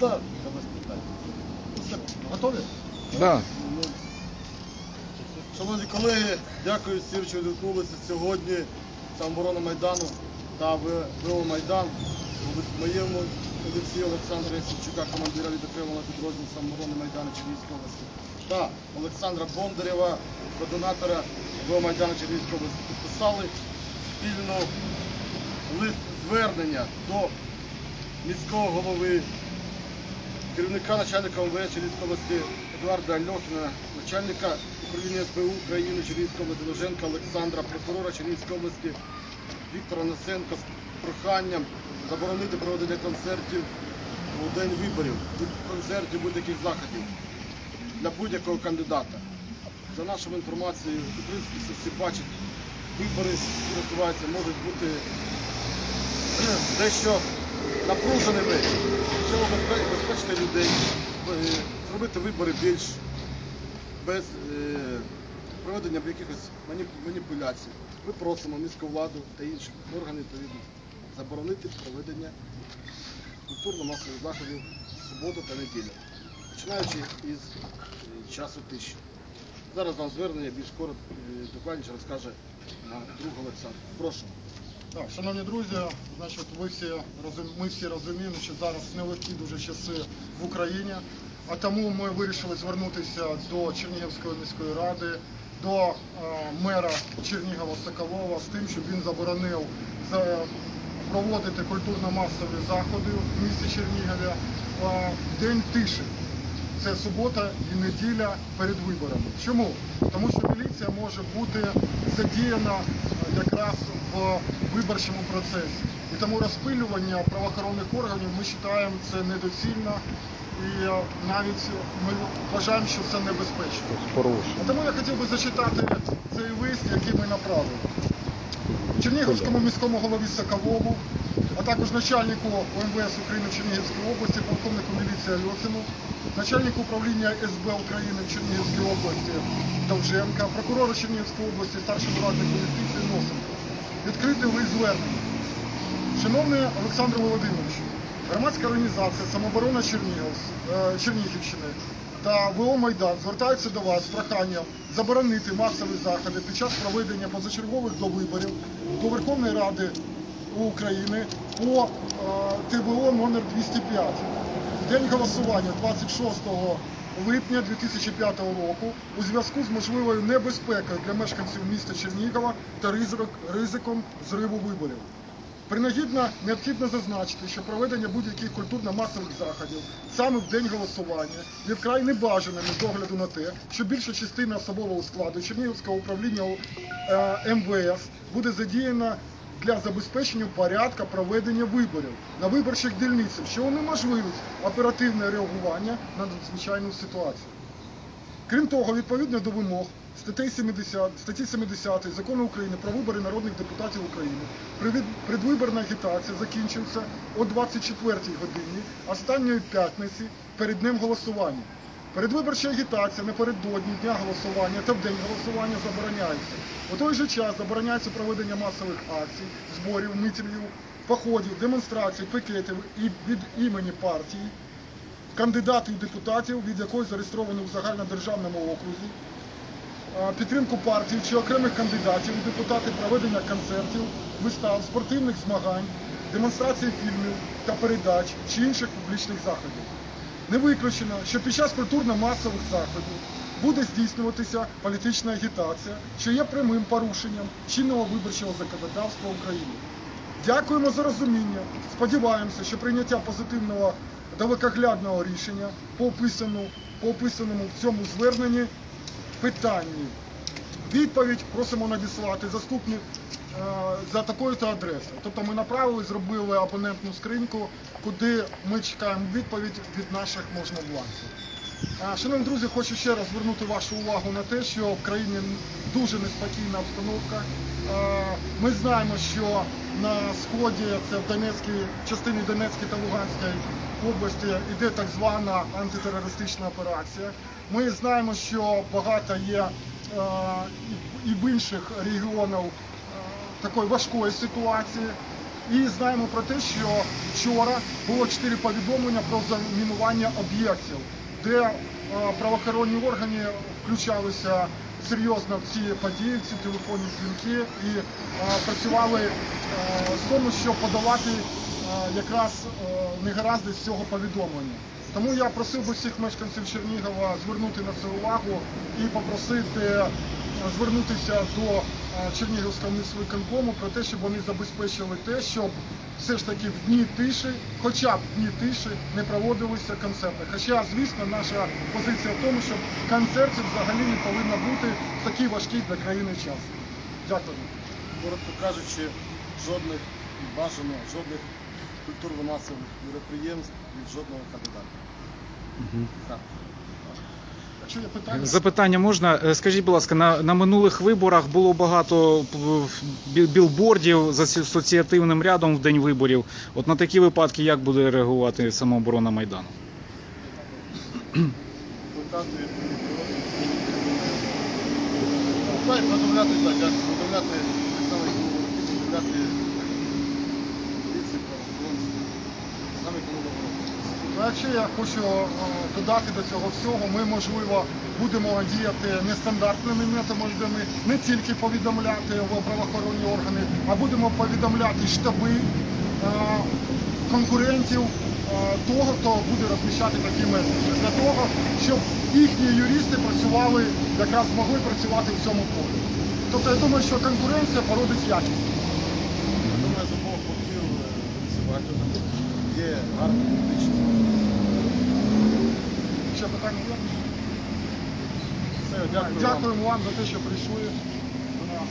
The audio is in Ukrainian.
Ну, все, Готові? Да. Шановні колеги, дякую всім, що відгукнулися сьогодні. Самооборона Майдану. Та ВО Майдан. Моєму лиці Олександра Ясенчука, командира відокремленого підрозділу самооборони Майдану Чернігівської області, та Олександра Бондарєва, координатора ВО Майдану Чернігівської області, підписали спільну лист звернення до міського голови керівника начальника МВС Чернігівської області Едуарда Альохіна, начальника управління СБУ України Чернігівської області Довженка Олександра, прокурора Чернігівської області Віктора Несенка з проханням заборонити проведення концертів у день виборів, концертів будь-яких заходів для будь-якого кандидата. За нашою інформацією, в принципі, всі бачать, вибори, які відбуваються, можуть бути дещо напруженими, щоб безпе- безпечити людей, е, зробити вибори більш без е, проведення якихось маніпуляцій. Ми просимо міську владу та інші органи відповідно заборонити проведення культурно-масових заходів в суботу та неділю, починаючи із е, часу тиші. Зараз вам звернення більш коротко, е, докладніше розкаже на друг Олександр. Прошу. Так, шановні друзі, значить, ви всі розум- ми всі розуміємо, що зараз нелегкі дуже часи в Україні, а тому ми вирішили звернутися до Чернігівської міської ради, до е, мера Чернігова Соколова з тим, щоб він заборонив за- проводити культурно-масові заходи в місті Чернігові е, в день тиші. Це субота і неділя перед виборами. Чому? Тому що міліція може бути задіяна е, якраз в виборчому процесі. І тому розпилювання правоохоронних органів ми вважаємо це недоцільно і е, навіть ми вважаємо, що це небезпечно. А тому я хотів би зачитати цей лист, який ми направили. Чернігівському міському голові Соколову, а також начальнику ОМВС України в Чернігівській області, полковнику міліції Альохіну, начальнику управління СБ України в Чернігівській області Довженка, прокурору Чернігівської області, старшому раднику юстиції Носенко. Відкритий лист звернення. Шановний Олександр Володимирович, громадська організація Самооборона е, Чернігівщини та ВО Майдан звертаються до вас з проханням заборонити масові заходи під час проведення позачергових довиборів до Верховної Ради України по е, ТВО номер 205 в день голосування 26 липня 2005 року у зв'язку з можливою небезпекою для мешканців міста Чернігова та ризик- ризиком зриву виборів. Принагідно необхідно зазначити, що проведення будь-яких культурно-масових заходів саме в день голосування є вкрай небажаним з огляду на те, що більша частина особового складу Чернігівського управління е, МВС буде задіяна для забезпечення порядка проведення виборів на виборчих дільницях, що унеможливить оперативне реагування на надзвичайну ситуацію. Крім того, відповідно до вимог статті 70, статті 70 Закону України про вибори народних депутатів України, предвиборна агітація закінчується о 24 годині останньої п'ятниці перед днем голосування. Передвиборча агітація напередодні дня голосування та в день голосування забороняється. У той же час забороняється проведення масових акцій, зборів, мітингів, походів, демонстрацій, пікетів і від імені партії, кандидатів депутатів, від якої зареєстровано в загальнодержавному окрузі, підтримку партії чи окремих кандидатів у депутати проведення концертів, вистав, спортивних змагань, демонстрації фільмів та передач чи інших публічних заходів. Не виключено, що під час культурно-масових заходів буде здійснюватися політична агітація, що є прямим порушенням чинного виборчого законодавства України. Дякуємо за розуміння. Сподіваємося, що прийняття позитивного далекоглядного рішення по описаному, по описаному в цьому зверненні питанні. Відповідь просимо надіслати заступник е, за такою-то адресою. Тобто ми направили, зробили абонентну скриньку, куди ми чекаємо відповідь від наших можновладців. Е, Шановні друзі, хочу ще раз звернути вашу увагу на те, що в країні дуже неспокійна обстановка. Е, Ми знаємо, що на сході, це в Донецькій частині Донецької та Луганської області, іде так звана антитерористична операція. Ми знаємо, що багато є е, і- в інших регіонах е, такої важкої ситуації. І знаємо про те, що вчора було чотири повідомлення про замінування об'єктів, де е, правоохоронні органи включалися серйозно в ці події, в ці телефонні дзвінки і працювали з тому, щоб подолати е, якраз негаразди з цього повідомлення. Тому я просив би всіх мешканців Чернігова звернути на це увагу і попросити е, звернутися до е, Чернігівського міськвиконкому про те, щоб вони забезпечили те, щоб все ж таки в дні тиші, хоча б в дні тиші, не проводилися концерти. Хоча, звісно, наша позиція в тому, що концертів взагалі не повинно бути в такий важкий для країни час. Дякую. Коротко кажучи, жодних бажано, жодних культурно-масових мероприємств від жодного кандидата. Так. Питання, Запитання можна? Е, Скажіть, будь ласка, на, на минулих виборах було багато білбордів з асоціативним рядом в день виборів. От на такі випадки як буде реагувати самооборона Майдану? Викликати відповідні Так, так, як повідомляти так само, як було, повідомляти поліції, правоохоронців, саме кому добро. Ну, Якщо я хочу е, додати до цього всього, ми можливо будемо діяти нестандартними методами, не тільки повідомляти в правоохоронні органи, а будемо повідомляти штаби е, конкурентів е, того, хто буде розміщати такі меседжі, для того, щоб їхні юристи працювали, якраз змогли працювати в цьому полі. Тобто я думаю, що конкуренція породить якість. Я думаю, з обох боків є гарні політичні. Ще питання є? Все, дякую вам. Дякуємо вам за те, що прийшли до нас.